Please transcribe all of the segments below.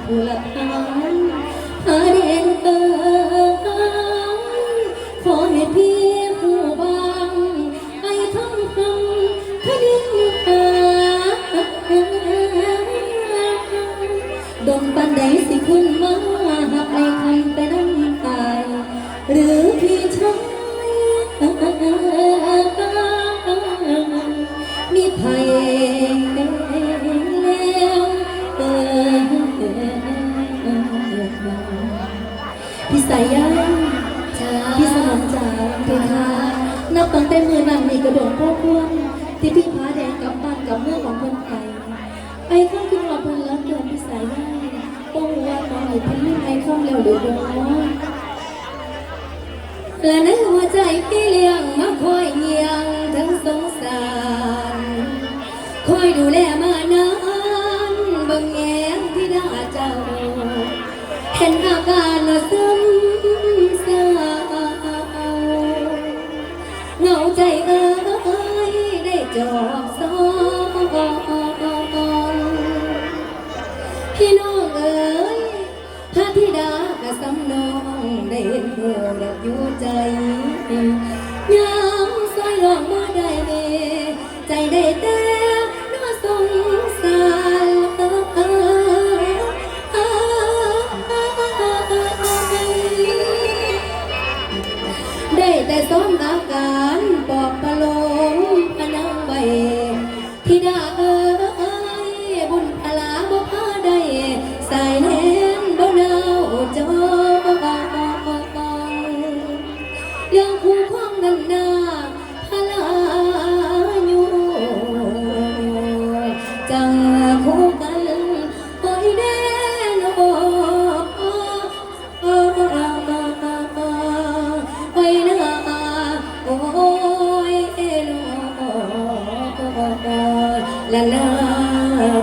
กับผู้ละทางหาเด่นเอ่ยขอให้พี่ผู้บางไอ้ทำคำขดิ้งหาดงปันใดสิคุณ ใจพี่เลี้ยงมาคอยเงียงทั้งสงสาร คอยดูแลมานา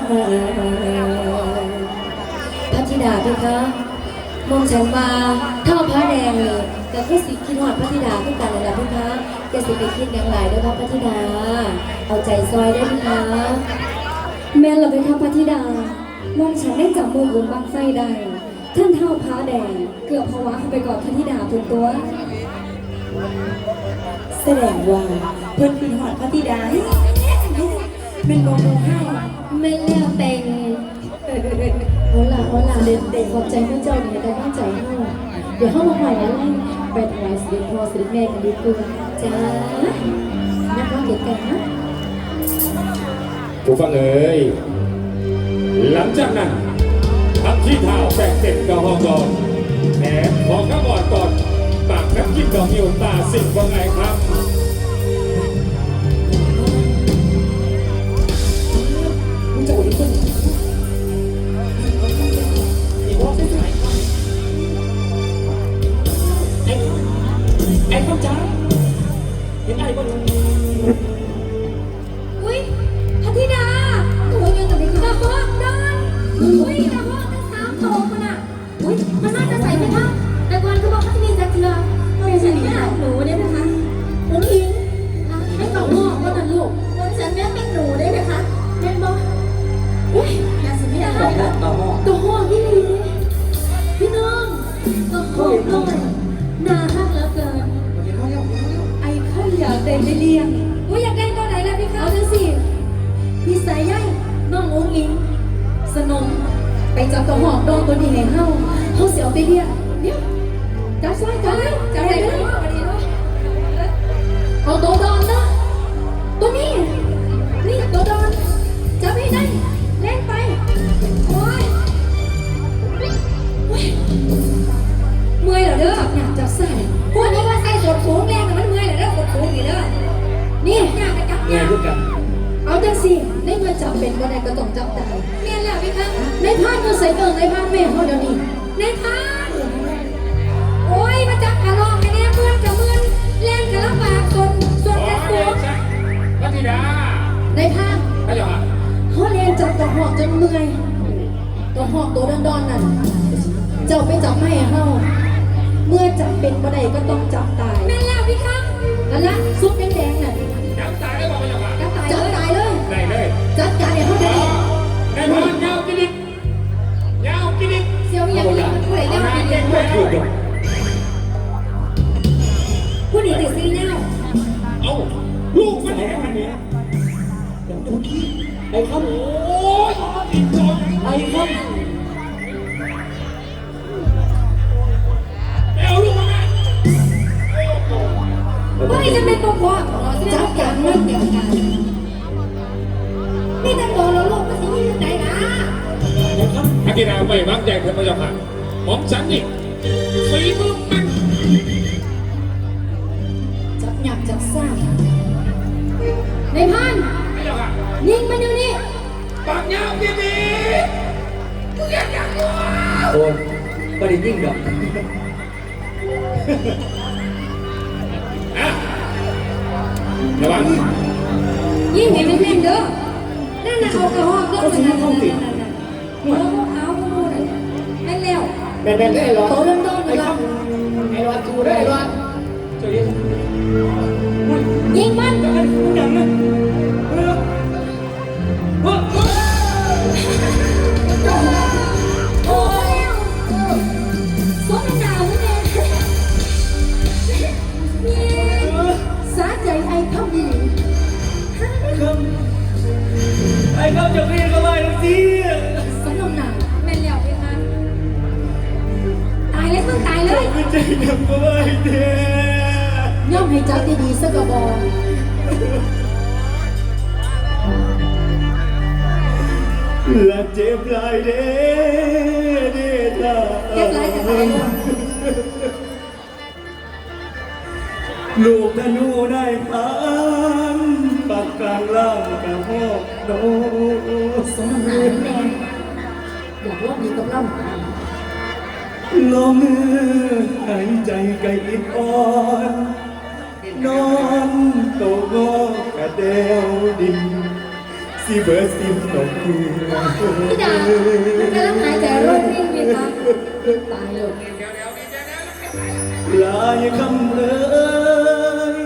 พระธิดาเพคะมองฉันมาเท่าพระแดงเลยแต่คือสิคิดหอดพระธิดาขึ้นกันเลยล่ะเพคะจะสิไปคิดอย่างไรด้วยครับพระธิดา เอาใจซอยได้ไหมคะแม่เราเป็นข้าพระธิดามองฉันได้จับมือบุญบังไฟได้ท่านเท่าพ้าแดงเกือบภาวะเข้าไปกอดพระธิดาทุกตัว แสดงว่าเพิ่อนเป็นหอดพระธิดา เป็นโมโมให้ไม่เลือกแต่งเอาล่ะเอาล่ะเด็ดเด็ดขอบใจพระเจ้าเนี่ยแต่ตั้งใจให้เดี๋ยวเข้ามาใหม่นะไล่ไปถวายสิริพ่อสิริแม่กันดีกว่าจ้านักร้องเด็กกันนะผู้ฟังเอ๋ยหลังจากนั้นทัพที่เท้าแบกเต็มกระหองกอนแหนของข้าบอดก่อนปากน้ำกินดอกหิวตาสิ่งว่าไงครับ ได้ไม่เลี้ยงว่าอยากได้ตัวไหนล่ะพี่เขาดูสิพี่สายใยน้ององอิงสนมไปจับตัวหอกดองตัวนี้ให้เฮาเฮาเสียวไปเลี้ยงเนี่ยจับซ้ายจับเลยจับไหนก็ได้เอาตัวดอนนะตั ดอนนั่นเจ้าไปจับไม่ให้เาเมื่อจับเป็นบ่ได้ก็ต้องจับตายนั่นแล้วพี่คะนั่นแหละซุปเป็ดง ผู้ใดจะเป็นตัวพ่อของเราจัจัดดกาการรมันเดียวกันนี่แต่ตัวเราลูกมันสิมีอยู่ไหนนะอากินาไม่วางใจเธอพระเจ้าค่ะมองฉันนี่ฝีมือมันจับหยักจับซ่าในพันพระเจ้าค่ะยิงมันอยู่นี่ปากยาวกินอีกกูอยากอยากว่าำโอนไม่ได้ยิ่งดอก ระวังยิ่งเห็นไหมแม่งเด้อนั่นน่ะเอากระหอกเด้อนั่นน่ะนั่นน่ะนั่นเอาเอาเอาแม่นแล้วแม่นแม่นได้หรอเขาเริ่มต้นเลยครับไอ้รอดกูได้รอดเจ้าเย็นยิงมัน และเจ็บหลายเด้เด้ท่าเก็บไรกับตายหมดลูกธนูได้พันปักกลางล่างกับหอโดสมหนังแน่อยากรอบดีกับเราลมือหายใจไกลอิดอ่อนนอนโตงอกระเดวดิน สิเบิดสิมตกคือพี่ดามันกำลังหายใจรวยรินพี่คะตายเลยลายคำเอ่ย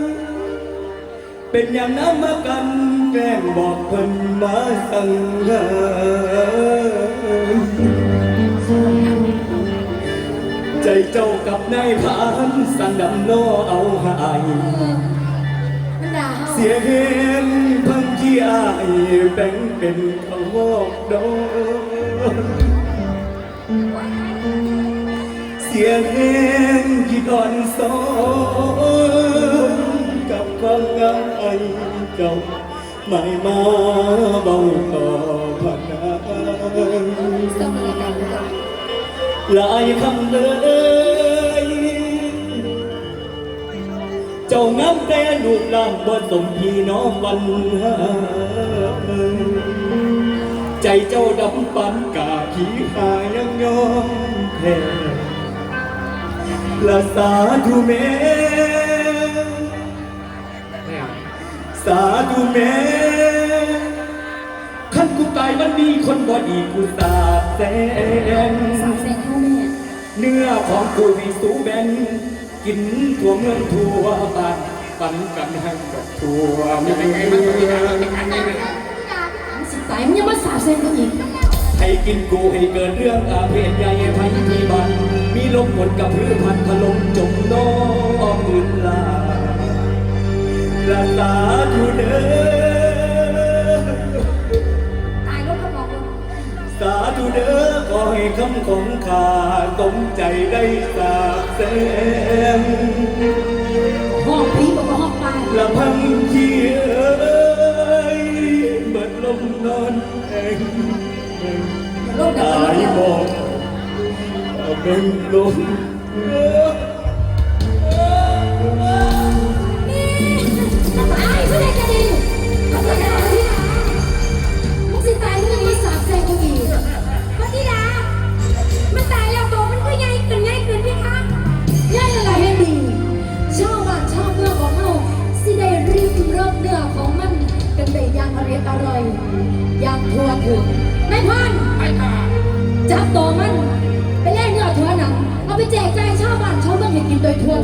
เป็นอย่างน้ำมากัน แกล้งบอกเพิ่นมาสั่งหาใจเจ้ากับนายพรานสั่งดำโนเอาหาย มันด่าเสียเห็นพ ที่อายแบ่งเป็นเขาวอกดอนเสียเห็นที่ก่อนสอนกับความงามไอเจ้าไม่มาเบาต่อพันนาสมีกันเลยหลายคำเลย เจ้างามแต่ลูกหลานบ่สมพี่น้องวันหาใจเจ้าดำปันกาขี้หายังยอมแพ้ละสาธุแม่สาธุแม่ขันกูตายมันมีคนบ่ดีกูสาบแสงเนื้อของกูให้สูแบน กินทั่วเมืองทั่วบ้านปันกันให้กับทั่วเมืองสิตายมันยังมาสาบเส้นกันอีกให้กินกูให้เกิดเรื่องอาเพศใหญ่ภัยที่บ้านมีลมหมดกับพืชพันธุ์ถล่มจมน้องอื่นลาละสาธุเดอตายรถกระบอกสาธุเด้อขอให้คำของข้าสมใจได้สา แสงห้องผีบอกว่าห้องปลายละพังที่เอ้ยเบิดลมนอนแองโลกดับตาไปยแล้วบอกเอาเป็นลม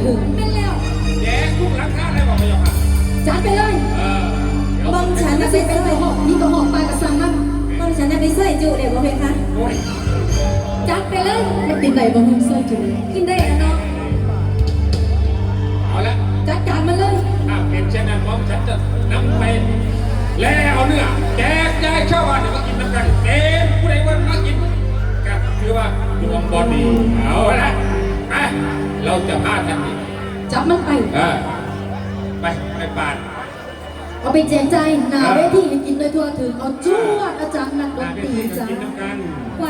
ถึงแม่นแล้วแจกทุกหลังคาเลยบอกไม่ยอมค่ะจัดไปเลยเออเดี๋ยวบางฉันจะจะไปเป็นกระหอบนี่กระหอบปลากระสังมันบางฉันจะไปใส่จุเดี๋ยวบ่เพคะโอ้ยจัดไปเลยมาติดไหนบ่มึงใส่จุกินได้อะเนาะเอาละจัดการมันเลยถ้าเป็นเช่นนั้นผมฉันจะนำไปแล้วเอาเนื้อแจกจ่ายชาวบ้านเดี๋ยวมากินน้ำกันเต็มผู้ใดว่ามากินก็คือว่าดวงบอดีเอาละ เราจะพาทันทีจับมันไป เออไปไปปาดเอาไปแจกใจหนาเวทีให้กินเลยทั่วถึง เอาจวดอาจารย์นักดนตรีจ้าไหว